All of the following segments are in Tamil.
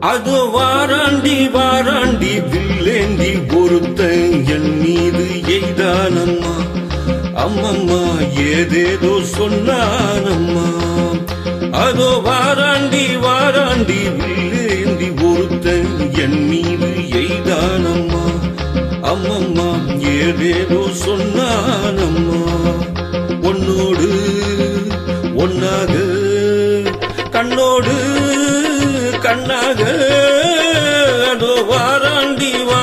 அது வாராண்டி வாராண்டி வில்லேந்தி ஒருத்தன் என் மீது எய்தானம்மா. அம்மம்மா ஏதேதோ சொன்னானம்மா. அதோ வாராண்டி வாராண்டி வில்லேந்தி ஒருத்தன் என் மீது எய்தானம்மா. அம்மம்மா ஏதேதோ சொன்னானம்மா. ஒன்னோடு ஒன்னாக கண்ணோடு கண்ணாக அதோ வாராண்டி வா.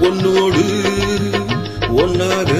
உன்னோடு ஒன்னாக